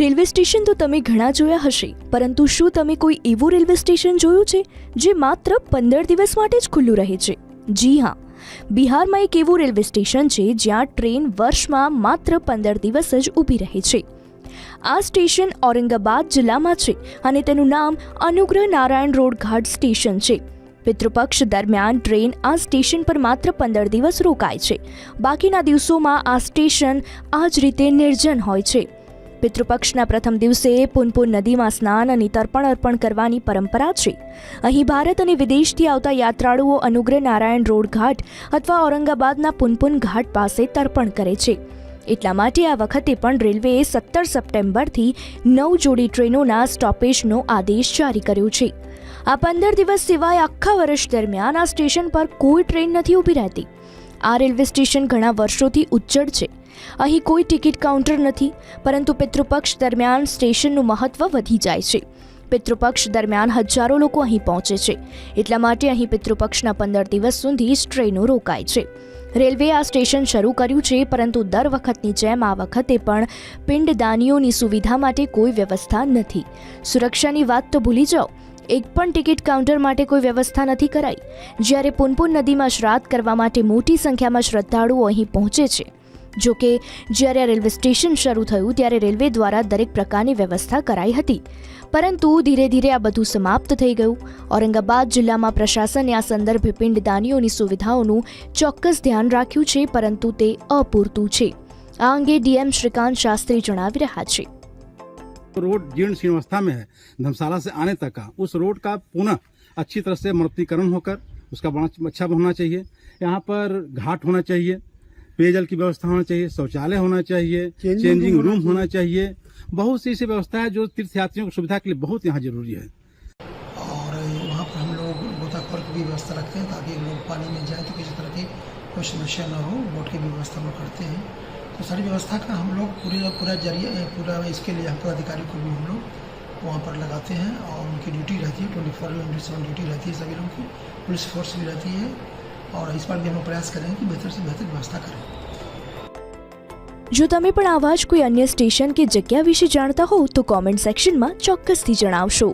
Railway station તો તમે ઘણા જોયા હશે, પરંતુ શું તમે કોઈ એવું રેલવે સ્ટેશન જોયું છે, જે માત્ર પંદર દિવસ માટે જ ખુલ્લું રહે છે? જી હા, બિહારમાં એક એવું રેલવે સ્ટેશન છે, જ્યાં ટ્રેન વર્ષમાં માત્ર પંદર દિવસ જ ઊભી રહે છે. આ સ્ટેશન ઔરંગાબાદ જિલ્લામાં છે અને તેનું નામ અનુગ્રહ નારાયણ રોડ ઘાટ સ્ટેશન છે. પિતૃપક્ષ દરમિયાન ટ્રેન આ સ્ટેશન પર માત્ર પંદર દિવસ રોકાય છે. બાકીના દિવસોમાં આ સ્ટેશન આ જ રીતે નિર્જન હોય છે. પિતૃપક્ષના પ્રથમ દિવસે પુનપુન નદીમાં સ્નાન અને તર્પણ અર્પણ કરવાની પરંપરા છે. અહીં ભારત અને વિદેશથી આવતા યાત્રાળુઓ અનુગ્રહ નારાયણ રોડ ઘાટ અથવા ઔરંગાબાદના પુનપુન ઘાટ પાસે તર્પણ કરે છે. એટલા માટે આ વખતે પણ રેલવેએ સત્તર સપ્ટેમ્બરથી નવ જોડી ટ્રેનોના સ્ટોપેજનો આદેશ જારી કર્યો છે. આ પંદર દિવસ સિવાય આખા વર્ષ દરમિયાન આ સ્ટેશન પર કોઈ ટ્રેન નથી ઊભી રહેતી. આ રેલવે સ્ટેશન ઘણા વર્ષોથી ઉજ્જડ છે. અહીં કોઈ ટિકિટ કાઉન્ટર નથી, પરંતુ પિતૃપક્ષ દરમિયાન સ્ટેશનનું મહત્વ વધી જાય છે. પિતૃપક્ષ દરમિયાન હજારો લોકો અહીં પહોંચે છે. એટલા માટે અહીં પિતૃપક્ષના પંદર દિવસ સુધી ટ્રેનો રોકાય છે. રેલવે આ સ્ટેશન શરૂ કર્યું છે, પરંતુ દર વખતની જેમ આ વખતે પણ પિંડદાનીઓની સુવિધા માટે કોઈ વ્યવસ્થા નથી. સુરક્ષાની વાત તો ભૂલી જાઓ. એક પણ ટિકિટ કાઉન્ટર માટે કોઈ વ્યવસ્થા નથી કરાઈ. જ્યારે પુનપુન નદીમાં શ્રાદ્ધ કરવા માટે મોટી સંખ્યામાં શ્રદ્ધાળુઓ અહીં પહોંચે છે. જો કે જ્યારે આ રેલવે સ્ટેશન શરૂ થયું ત્યારે રેલવે દ્વારા દરેક પ્રકારની વ્યવસ્થા કરાઈ હતી પરંતુ ધીરે ધીરે આ બધું સમાપ્ત થઈ ગયું ઔરંગાબાદ જિલ્લામાં પ્રશાસને આ સંદર્ભે પિંડદાનીઓની સુવિધાઓનું ચોક્કસ ધ્યાન રાખ્યું છે પરંતુ તે અપૂરતું છે આ અંગે ડીએમ શ્રીકાંત શાસ્ત્રી જણાવી રહ્યા છે रोड जीर्ण शीर्ण अवस्था में है धर्मशाला से आने तक का उस रोड का पुनः अच्छी तरह से मरतीकरण होकर उसका बड़ा अच्छा होना चाहिए यहाँ पर घाट होना चाहिए पेयजल की व्यवस्था होना चाहिए शौचालय होना चाहिए चेंजिंग चेंजिंग रूम रूम होना चाहिए। बहुत सी ऐसी व्यवस्था है जो तीर्थयात्रियों की सुविधा के लिए बहुत यहाँ ज़रूरी है। और वहाँ पर हम लोग गोताखोर की भी व्यवस्था रखते हैं ताकि लोग पानी में जाए तो किसी तरह की कोई समस्या न हो बोट की भी व्यवस्था हम लोग करते हैं। तो सारी व्यवस्था का हम लोग पूरे पूरा ज़रिए पूरा इसके लिए हम पदाधिकारी को भी हम लोग वहाँ पर लगाते हैं और उनकी ड्यूटी रहती है twenty four into seven duty रहती है सभी लोगों की। पुलिस फोर्स भी रहती है और इस बार भी हम लोग प्रयास करेंगे कि बेहतर से बेहतर व्यवस्था करें જો તમે પણ આવા જ કોઈ અન્ય સ્ટેશન કે જગ્યા વિશે જાણતા હો તો કોમેન્ટ સેક્શનમાં ચોક્કસથી જણાવશો